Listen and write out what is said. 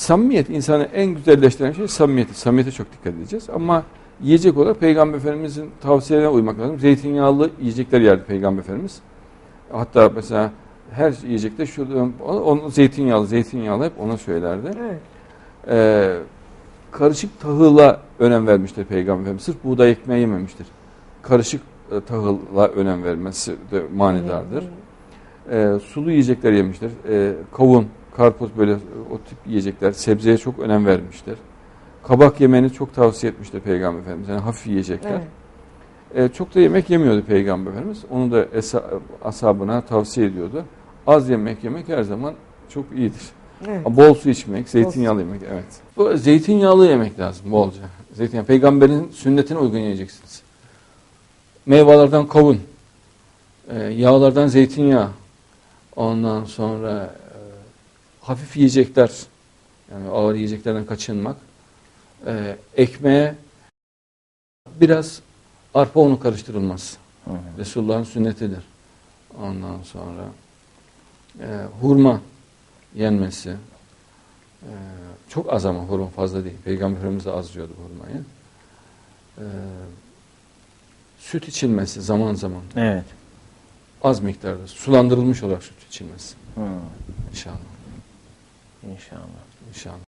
samimiyet insanı en güzelleştiren şey samimiyeti. Samimiyete çok dikkat edeceğiz. Ama yiyecek olarak Peygamber Efendimizin tavsiyelerine uymak lazım. Zeytinyağlı yiyecekler yerdi Peygamber Efendimiz. Hatta mesela her yiyecekte şu onu zeytinyağlı, zeytinyağlı hep ona söylerdi. Evet. Ee, karışık tahıla önem vermiştir Peygamber Efendimiz. Sırf buğday ekmeği yememiştir. Karışık e, tahıla önem vermesi de manidardır. Ee, sulu yiyecekler yemiştir. Ee, kavun, karpuz böyle o tip yiyecekler, sebzeye çok önem vermiştir. Kabak yemeni çok tavsiye etmiştir Peygamber Efendimiz. Yani hafif yiyecekler. Evet. Ee, çok da yemek yemiyordu Peygamber Efendimiz. Onu da esa- ashabına tavsiye ediyordu. Az yemek yemek her zaman çok iyidir. Evet. Bol su içmek, zeytinyağlı yemek evet. Bu zeytinyağlı yemek lazım bolca. Zeytinyağı. Peygamberin sünnetine uygun yiyeceksiniz. Meyvelerden kavun, e, yağlardan zeytinyağı, ondan sonra e, hafif yiyecekler, yani ağır yiyeceklerden kaçınmak, e, ekmeğe biraz arpa unu karıştırılmaz. Hı hı. Resulullah'ın sünnetidir. Ondan sonra e, hurma yenmesi. e, çok az ama hurma fazla değil. Peygamber Efendimiz de az yiyordu hurmayı. E, süt içilmesi zaman zaman. Evet. Az miktarda. Sulandırılmış olarak süt içilmesi. Hı. İnşallah. İnşallah. İnşallah.